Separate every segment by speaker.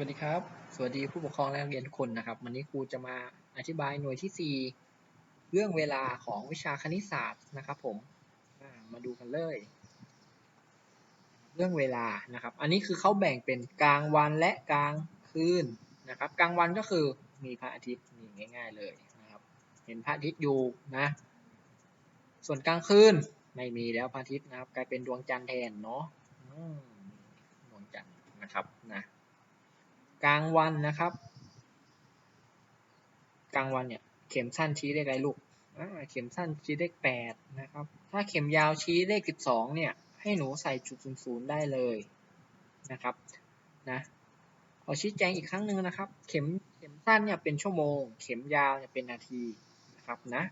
Speaker 1: วัสดีครับ สวัสดีผู้ปกครองและนักเรียนทุกคนนะครับ วันนี้ครูจะมาอธิบายหน่วยที่ 4 เรื่องเวลาของวิชาคณิตศาสตร์นะครับผมมาดูกันเลย เรื่องเวลานะครับ อันนี้คือเขาแบ่งเป็นกลางวันและกลางคืนนะครับ กลางวันก็คือมีพระอาทิตย์นี่ง่าย ๆเลยนะครับ เห็นพระอาทิตย์อยู่นะ ส่วนกลางคืนไม่มีแล้วพระอาทิตย์นะครับ กลายเป็นดวงจันทร์แทนเนาะดวงจันทร์นะครับนะ กลางวันนะครับ กลางวันเนี่ยเข็มสั้นชี้เลขอะไรลูกเข็มสั้นชี้เลขแปดนะครับ ถ้าเข็มยาวชี้เลขสิบสองเนี่ยให้หนูใส่จุดศูนย์ศูนย์ได้เลยนะครับนะขอชี้แจงอีกครั้งหนึ่งนะครับ เข็มเข็มสั้นเนี่ยเป็นชั่วโมง เข็มยาวเนี่ยเป็นนาทีนะครับนะ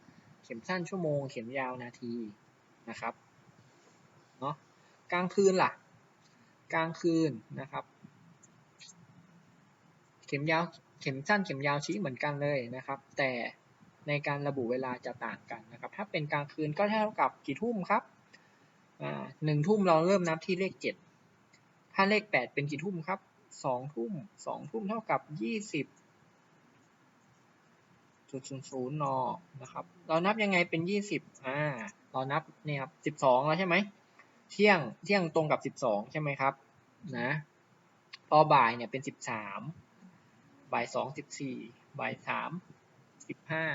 Speaker 1: เข็มสั้นชั่วโมง เข็มยาวนาทีนะครับเนาะกลางคืนล่ะ กลางคืนนะครับ เข็มยาวเข็มสั้นเข็มยาวชี้เหมือนกันเลยนะครับ แต่ในการระบุเวลาจะต่างกันนะครับ ถ้าเป็นกลางคืนก็เท่ากับกี่ทุ่มครับอ่าหนึ่งทุ่มเราเริ่มนับที่เลขเจ็ดถ้าเลขแปดเป็นกี่ทุ่มครับสองทุ่มสองทุ่มเท่ากับยี่สิบจุดศูนย์ศูนย์นอนะครับ เรานับยังไงเป็นยี่สิบอ่า เรานับเนี่ยครับสิบสองแล้วใช่ไหม เที่ยง เที่ยงตรงกับสิบสองใช่ไหมครับ นะ พอบ่ายเนี่ยเป็นสิบสาม บ่ายสองสิบสี่บ่ายสามสิบห้า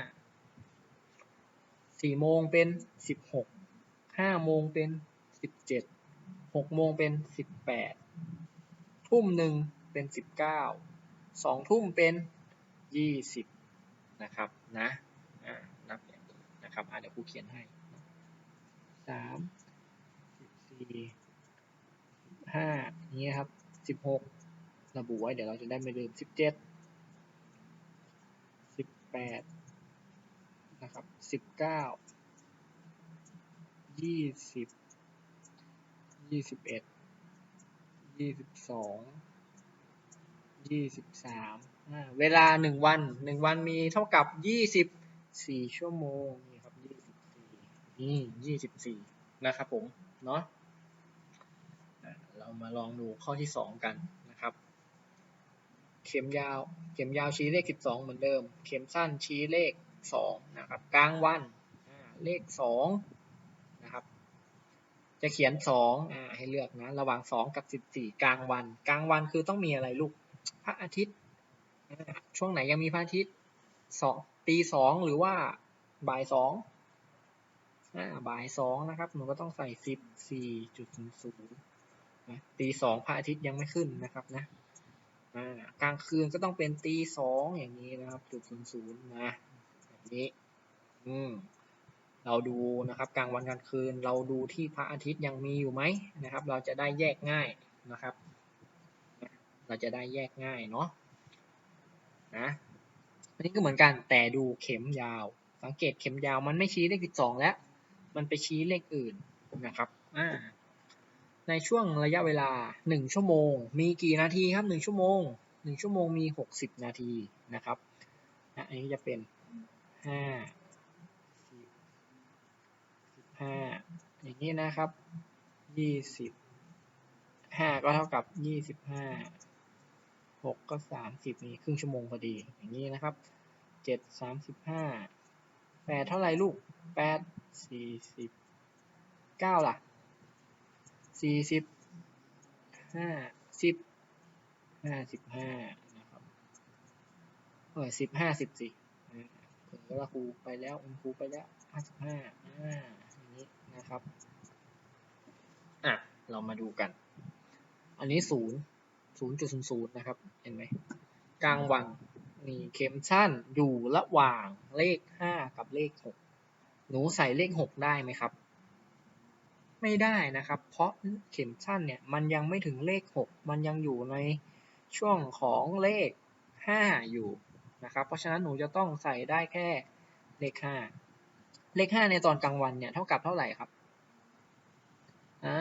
Speaker 1: สี่โมงเป็นสิบหกห้าโมงเป็นสิบเจ็ดหกโมงเป็นสิบแปดทุ่มหนึ่งเป็นสิบเก้าสองทุ่มเป็นยี่สิบนะครับนะนับอย่างนี้นะครับเดี๋ยวครูเขียนให้สามสิบสี่ห้านี้ครับสิบหกระบุไว้เดี๋ยวเราจะได้ไม่ลืมสิบเจ็ด สิบแปดนะครับสิบเก้ายี่สิบยี่สิบเอ็ดยี่สิบสองยี่สิบสามอ่าเวลาหนึ่งวันหนึ่งวันมีเท่ากับยี่สิบสี่ชั่วโมงนี่ครับยี่สิบสี่นี่ยี่สิบสี่นะครับผม เนาะอะเรามาลองดูข้อที่สองกัน เข็มยาว เข็มยาวชี้เลขสิบสองเหมือนเดิม เข็มสั้นชี้เลขสองนะครับ กลางวันอ่าเลขสองนะครับ จะเขียนสองอ่าให้เลือกนะ ระหว่างสองกับสิบสี่กลางวัน กลางวันคือต้องมีอะไรลูก พระอาทิตย์อ่าช่วงไหนยังมีพระอาทิตย์สองตีสองหรือว่าบ่ายสองอ่าบ่ายสองนะครับ หนูก็ต้องใส่สิบสี่จุดศูนย์ศูนย์นะตีสองพระอาทิตย์ยังไม่ขึ้นนะครับนะอ่า กลางคืนก็ต้องเป็นตีสองอย่างนี้นะครับจุดศูนย์ศูนย์นะแบบนี้ อืมเราดูนะครับ กลางวันกลางคืนเราดูที่พระอาทิตย์ยังมีอยู่ไหมนะครับ เราจะได้แยกง่ายนะครับ เราจะได้แยกง่ายเนาะนะอันนี้ก็เหมือนกันแต่ดูเข็มยาว สังเกตเข็มยาวมันไม่ชี้เลขสิบสองแล้ว มันไปชี้เลขอื่นนะครับอ่า ในช่วงระยะเวลาหนึ่งชั่วโมง มีกี่นาทีครับหนึ่งชั่วโมงหนึ่งชั่วโมงมีหกสิบนาทีนะครับนะอันนี้จะเป็นห้าสิบห้าอย่างนี้นะครับยี่สิบห้าก็เท่ากับยี่สิบห้าหกก็สามสิบนี่ครึ่งชั่วโมงพอดี อย่างนี้นะครับเจ็ดสามสิบห้าแปดเท่าไหร่ลูกแปดสี่สิบเก้าล่ะ สี่สิบห้าสิบห้าสิบห้านะครับเออสิบห้าสิบสี่เผลอว่าครูไปแล้วคุณครูไปแล้วห้าสิบห้าอ่าอย่างนี้นะครับอะเรามาดูกัน อันนี้ศูนย์ศูนย์จุดศูนย์ศูนย์นะครับ เห็นไหมกลางวันมีเข็มสั้นอยู่ระหว่างเลขห้ากับเลขหกหนูใส่เลขหกได้ไหมครับ ไม่ได้นะครับ เพราะเข็มสั้นเนี่ยมันยังไม่ถึงเลข 6 มันยังอยู่ในช่วงของเลข 5 อยู่นะครับ เพราะฉะนั้นหนูจะต้องใส่ได้แค่เลข 5 เลข 5 ในตอนกลางวันเนี่ยเท่ากับเท่าไหร่ครับอ่า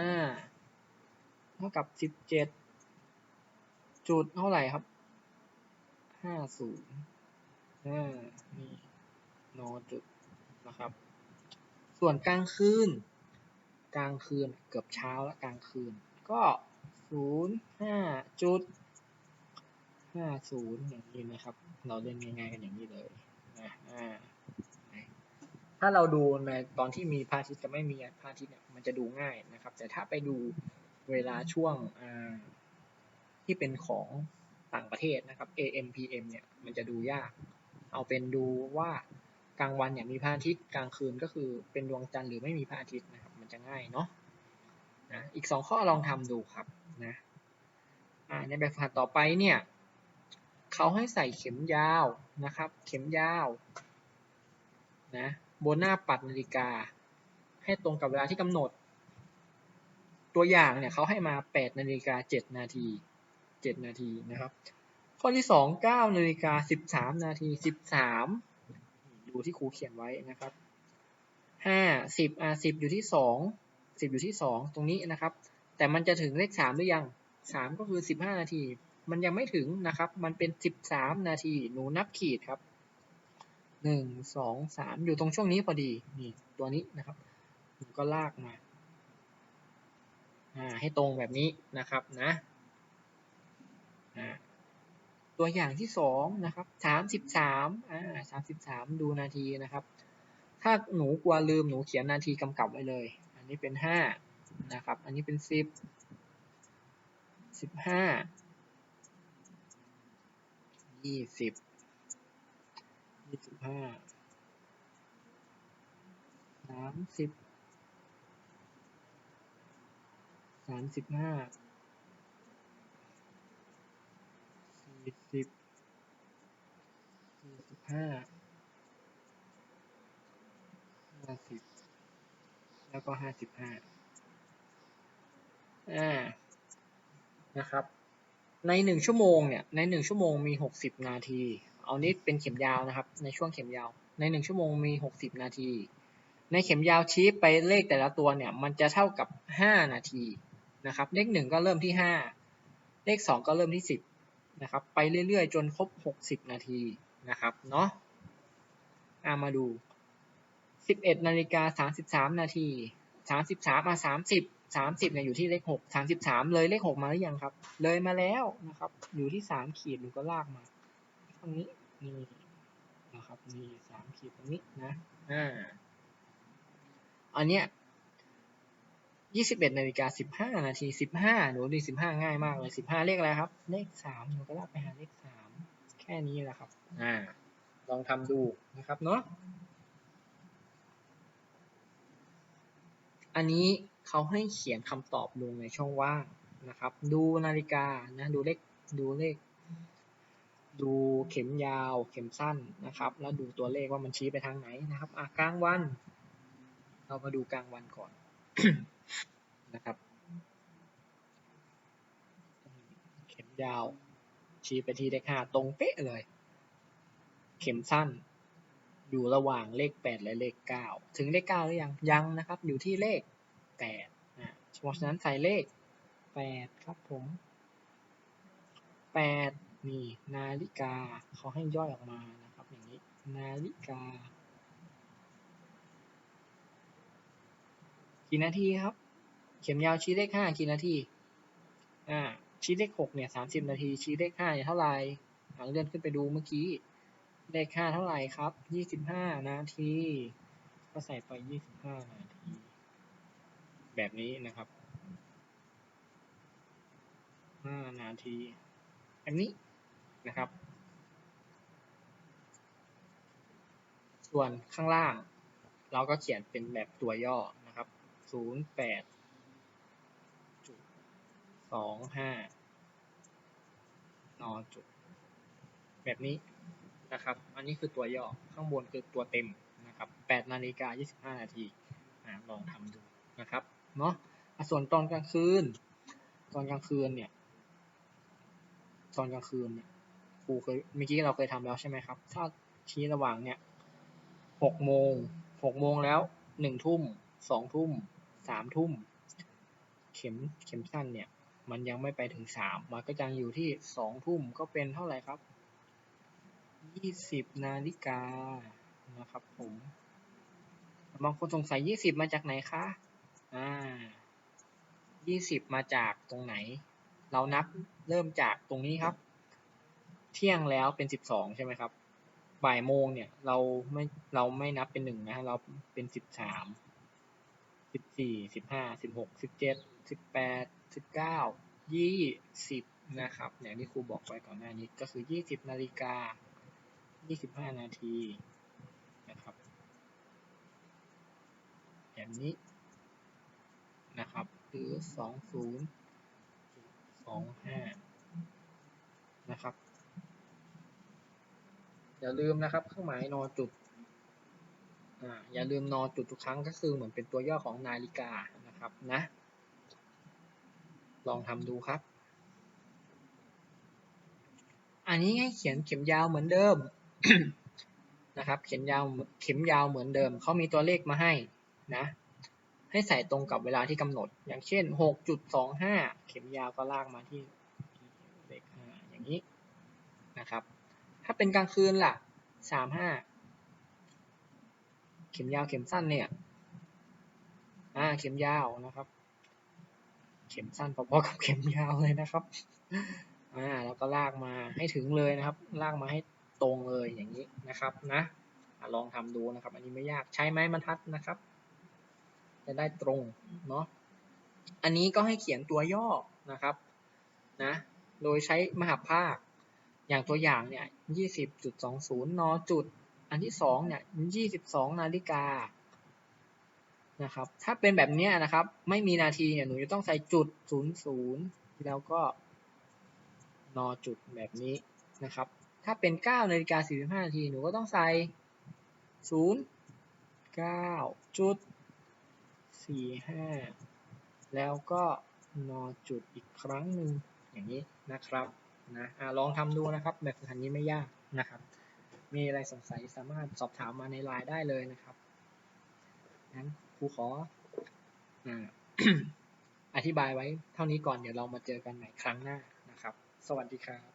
Speaker 1: เท่ากับ 17 จุดเท่าไหร่ครับ 50อ่านี่โนจุดนะครับ ส่วนกลางคืน กลางคืนเกือบเช้าแล้วกลางคืน ก็ศูนย์ห้าจุดห้าศูนย์อย่างนี้นะครับ เราเล่นง่ายๆกันอย่างนี้เลยนะอ่าถ้าเราดูในตอนที่มีพระอาทิตย์กับไม่มีพระอาทิตย์เนี่ยมันจะดูง่ายนะครับ แต่ถ้าไปดูเวลาช่วงที่เป็นของต่างประเทศนะครับ AM PM เนี่ยมันจะดูยาก เอาเป็นดูว่า กลางวันเนี่ยมีพระอาทิตย์กลางคืนก็คือเป็นดวงจันทร์หรือไม่มีพระอาทิตย์นะครับมันจะง่ายเนาะนะอีกสองข้อลองทำดูครับนะในแบบฝึกหัดต่อไปเนี่ยเขาให้ใส่เข็มยาวนะครับ เข็มยาวนะบนหน้าปัดนาฬิกา ให้ตรงกับเวลาที่กำหนด ตัวอย่างเนี่ยเขาให้มา 8 นาฬิกา 7 นาที 7 นาทีนะครับ ข้อที่สองเก้านาฬิกาสิบสามนาทีสิบสาม ดูที่ครูเขียนไว้นะครับห้าสิบอ่าสิบอยู่ที่สองสิบอยู่ที่สองตรงนี้นะครับ แต่มันจะถึงเลขสามหรือยังสามก็คือสิบห้านาที มันยังไม่ถึงนะครับ มันเป็นสิบสามนาที หนูนับขีดครับหนึ่งสองสามอยู่ตรงช่วงนี้พอดี นี่ ตัวนี้นะครับหนูก็ลากมา อ่า ให้ตรงแบบนี้นะครับนะ อ่า ตัวอย่างที่สองนะครับสามสิบสามอ่าสามสิบสามดูนาทีนะครับ ถ้าหนูกลัวลืมหนูเขียนนาทีกำกับไว้เลย อันนี้เป็นห้านะครับ อันนี้เป็นสิบสิบห้ายี่สิบยี่สิบห้าสามสิบสามสิบห้า สี่สิบสี่สิบห้าห้าสิบแล้วก็ห้าสิบห้าอ่านะครับ ในหนึ่งชั่วโมงเนี่ยในหนึ่งชั่วโมงมีหกสิบนาที เอานี้เป็นเข็มยาวนะครับ ในช่วงเข็มยาว ในหนึ่งชั่วโมงมีหกสิบนาที ในเข็มยาวชี้ไปเลขแต่ละตัวเนี่ยมันจะเท่ากับห้านาทีนะครับ เลขหนึ่งก็เริ่มที่ห้าเลขสองก็เริ่มที่สิบ นะครับไปเรื่อยๆ จนครบ 60 นาทีนะครับเนาะามาดู 11นาฬิกา33 นาที 33มา30 30เนี่ยอยู่ที่เลข 6 33 เลยเลข 6 มาหรือยังครับ เลยมาแล้วนะครับ อยู่ที่ 3 ขีดหนูก็ลากมาตรงนี้นี่นะครับนี่3ขีดตรงนี้นะอ่าอันเนี้ย ยี่สิบเอ็ดนาฬิกาสิบห้านาทีสิบห้าหนูดีสิบห้าง่ายมากเลยสิบห้าเลขอะไรครับ เลขสามหนูก็ลากไปหาเลขสามแค่นี้แหละครับ อ่า ลองทำดูนะครับเนาะอันนี้เขาให้เขียนคำตอบลงในช่องว่างนะครับ ดูนาฬิกานะดูเลขดูเลข ดูเข็มยาวเข็มสั้นนะครับ แล้วดูตัวเลขว่ามันชี้ไปทางไหนนะครับอะกลางวัน เรามาดูกลางวันก่อน นะครับ เข็มยาว ชี้ไปที่เลขห้าตรงเป๊ะเลย เข็มสั้น อยู่ระหว่างเลขแปดและเลขเก้าถึงเลขเก้าหรือยังยังนะครับ อยู่ที่เลขแปดอ่าเพราะฉะนั้นใส่เลขแปดครับผมแปดนี่นาฬิกาเขาให้ย่อยออกมานะครับ อย่างนี้ นาฬิกา กี่นาทีครับ เข็มยาวชี้เลขห้ากี่นาทีอ่าชี้เลขหกเนี่ยสามสิบนาที ชี้เลขห้าเนี่ยเท่าไหร่หลังเลื่อนขึ้นไปดูเมื่อกี้ เลขห้าเท่าไหร่ครับยี่สิบห้านาที ก็ใส่ไปยี่สิบห้านาที แบบนี้นะครับห้านาที อันนี้นะครับ ส่วนข้างล่าง เราก็เขียนเป็นแบบตัวย่อ ศูนย์แปดจุดสองห้านอจุดแบบนี้นะครับ อันนี้คือตัวย่อ ข้างบนคือตัวเต็มนะครับแปดนาฬิกายี่สิบห้านาทีลองทำดูนะครับเนาะะส่วนตอนกลางคืน ตอนกลางคืนเนี่ย ตอนกลางคืนเนี่ยครูเคยเมื่อกี้เราเคยทำแล้วใช่ไหมครับ ถ้าชี้ระหว่างเนี่ยหกโมงหกโมงแล้วหนึ่งทุ่มสองทุ่ม สามทุ่ม เข็มเข็มสั้นเนี่ย มันยังไม่ไปถึงสามมันก็ยังอยู่ที่สองทุ่มก็เป็นเท่าไหร่ครับยี่สิบนาฬิกานะครับผมบางคนสงสัยยี่สิบมาจากไหนคะอ่ายี่สิบมาจากตรงไหน เรานับเริ่มจากตรงนี้ครับ เที่ยงแล้วเป็นสิบสองใช่ไหมครับบ่ายโมงเนี่ยเราไม่เราไม่นับเป็นหนึ่งนะเราเป็นสิบสาม สิบสี่สิบห้าสิบหกสิบเจ็ดสิบแปดสิบเก้ายี่สิบนะครับอย่างที่ครูบอกไว้ก่อนหน้านี้ก็คือยี่สิบนาฬิกายี่สิบห้านาทีนะครับแบบนี้นะครับหรือสองศูนย์สองห้านะครับอย่าลืมนะครับ เครื่องหมายนอจุด อย่าลืมนอจุดทุกครั้งก็คือเหมือนเป็นตัวย่อของนาฬิกานะครับนะ ลองทำดูครับ อันนี้ให้เขียนเข็มยาวเหมือนเดิมนะครับ เขียนยาวเข็มยาวเหมือนเดิมเขามีตัวเลขมาให้นะ ให้ใส่ตรงกับเวลาที่กำหนด อย่างเช่น 6.25 เข็มยาวก็ลากมาที่เลข5อย่างนี้นะครับ ถ้าเป็นกลางคืนล่ะ 35 เข็มยาวเข็มสั้นเนี่ย อ่า เข็มยาวนะครับ เข็มสั้นพอๆกับเข็มยาวเลยนะครับ อ่า แล้วก็ลากมาให้ถึงเลยนะครับ ลากมาให้ตรงเลยอย่างนี้นะครับนะลองทำดูนะครับ อันนี้ไม่ยากใช้ไม้บรรทัดนะครับ จะได้ตรงเนาะ อันนี้ก็ให้เขียนตัวย่อนะครับนะ โดยใช้มหาภาค อย่างตัวอย่างเนี่ย 20.20 น จุด อันที่สองเนี่ย22นาฬิกานะครับ ถ้าเป็นแบบเนี้ยนะครับ ไม่มีนาทีเนี่ยหนูจะต้องใส่จุด00แล้วก็นอจุดแบบนี้นะครับ ถ้าเป็น9นาฬิกา45นาทีหนูก็ต้องใส่0 9จุด45แล้วก็นอจุดอีกครั้งหนึ่งอย่างนี้นะครับนะอะลองทำดูนะครับ แบบฝึกหัดนี้ไม่ยากนะครับ มีอะไรสงสัยสามารถสอบถามมาในไลน์ได้เลยนะครับงั้นครูขอออธิบายไว้เท่านี้ก่อนเดี๋ยวเรามาเจอกันใหม่ครั้งหน้านะครับ สวัสดีครับ